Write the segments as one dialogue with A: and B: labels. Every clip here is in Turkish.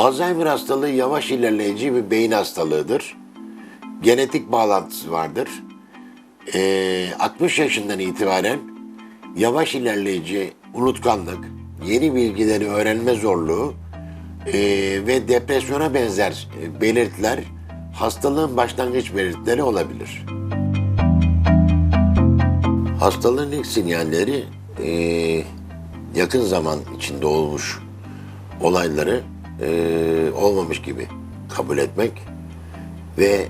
A: Alzheimer hastalığı yavaş ilerleyici bir beyin hastalığıdır. Genetik bağlantısı vardır. Ee, 60 yaşından itibaren yavaş ilerleyici unutkanlık, yeni bilgileri öğrenme zorluğu ee, ve depresyona benzer e, belirtiler hastalığın başlangıç belirtileri olabilir. Hastalığın ilk sinyalleri ee, yakın zaman içinde olmuş olayları ee, olmamış gibi kabul etmek ve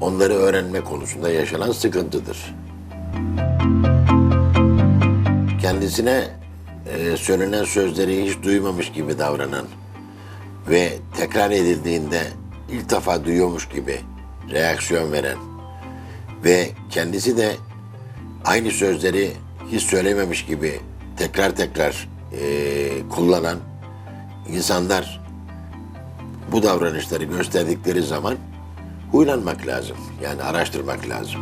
A: onları öğrenme konusunda yaşanan sıkıntıdır. Kendisine e, söylenen sözleri hiç duymamış gibi davranan ve tekrar edildiğinde ilk defa duyuyormuş gibi reaksiyon veren ve kendisi de aynı sözleri hiç söylememiş gibi tekrar tekrar e, kullanan insanlar bu davranışları gösterdikleri zaman huylanmak lazım. Yani araştırmak lazım.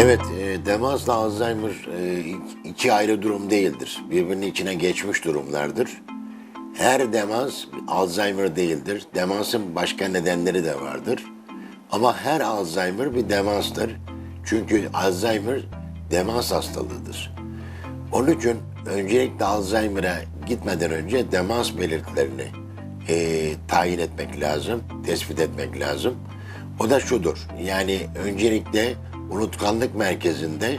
A: Evet, e, demansla Alzheimer e, iki ayrı durum değildir. Birbirinin içine geçmiş durumlardır. Her demans Alzheimer değildir. Demansın başka nedenleri de vardır. Ama her Alzheimer bir demanstır. Çünkü Alzheimer demans hastalığıdır. Onun için öncelikle Alzheimer'a gitmeden önce demans belirtilerini e, tayin etmek lazım, tespit etmek lazım. O da şudur, yani öncelikle unutkanlık merkezinde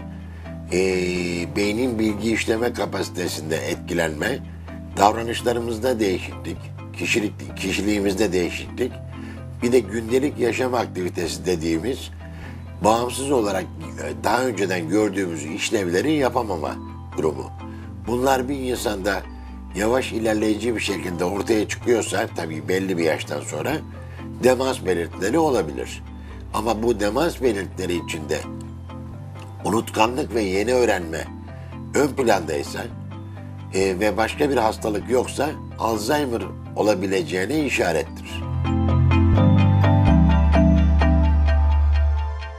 A: e, beynin bilgi işleme kapasitesinde etkilenme, davranışlarımızda değişiklik, kişilik, kişiliğimizde değişiklik, bir de gündelik yaşam aktivitesi dediğimiz bağımsız olarak e, daha önceden gördüğümüz işlevleri yapamama durumu. Bunlar bir insanda yavaş ilerleyici bir şekilde ortaya çıkıyorsa tabii belli bir yaştan sonra demans belirtileri olabilir. Ama bu demans belirtileri içinde unutkanlık ve yeni öğrenme ön plandaysa e, ve başka bir hastalık yoksa Alzheimer olabileceğine işarettir.